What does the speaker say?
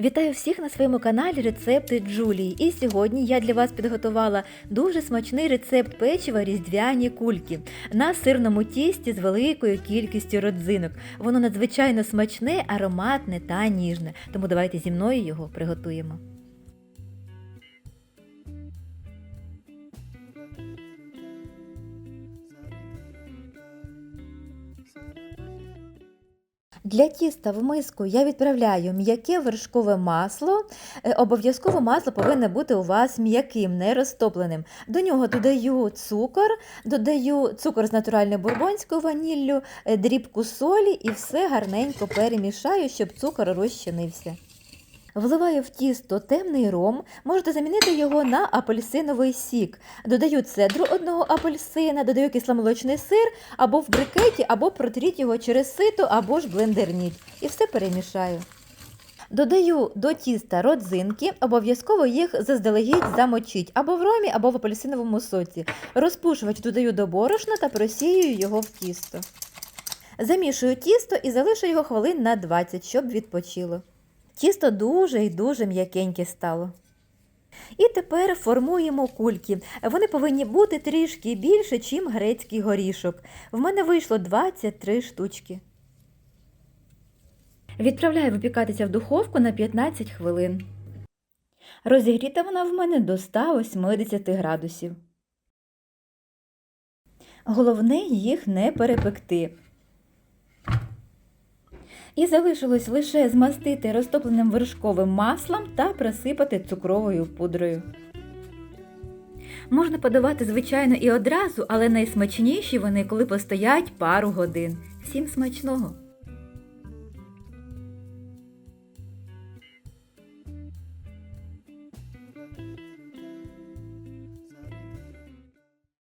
Вітаю всіх на своєму каналі Рецепти Джулії. І сьогодні я для вас підготувала дуже смачний рецепт печива різдвяні кульки на сирному тісті з великою кількістю родзинок. Воно надзвичайно смачне, ароматне та ніжне. Тому давайте зі мною його приготуємо. Для тіста в миску я відправляю м'яке вершкове масло. Е, Обов'язково масло повинно бути у вас м'яким, не розтопленим. До нього додаю цукор, додаю цукор з натуральною бурбонською ваніллю, е, дрібку солі і все гарненько перемішаю, щоб цукор розчинився. Вливаю в тісто темний ром, можете замінити його на апельсиновий сік. Додаю цедру одного апельсина, додаю кисломолочний сир або в брикеті, або протріть його через сито, або ж блендерніть. І все перемішаю. Додаю до тіста родзинки, обов'язково їх заздалегідь замочіть або в ромі, або в апельсиновому соці. Розпушувач додаю до борошна та просіюю його в тісто. Замішую тісто і залишу його хвилин на 20, щоб відпочило. Тісто дуже і дуже м'якеньке стало. І тепер формуємо кульки. Вони повинні бути трішки більше, чим грецький горішок. В мене вийшло 23 штучки. Відправляю випікатися в духовку на 15 хвилин. Розігріта вона в мене до 180 градусів. Головне їх не перепекти. І залишилось лише змастити розтопленим вершковим маслом та присипати цукровою пудрою. Можна подавати, звичайно, і одразу, але найсмачніші вони, коли постоять пару годин. Всім смачного!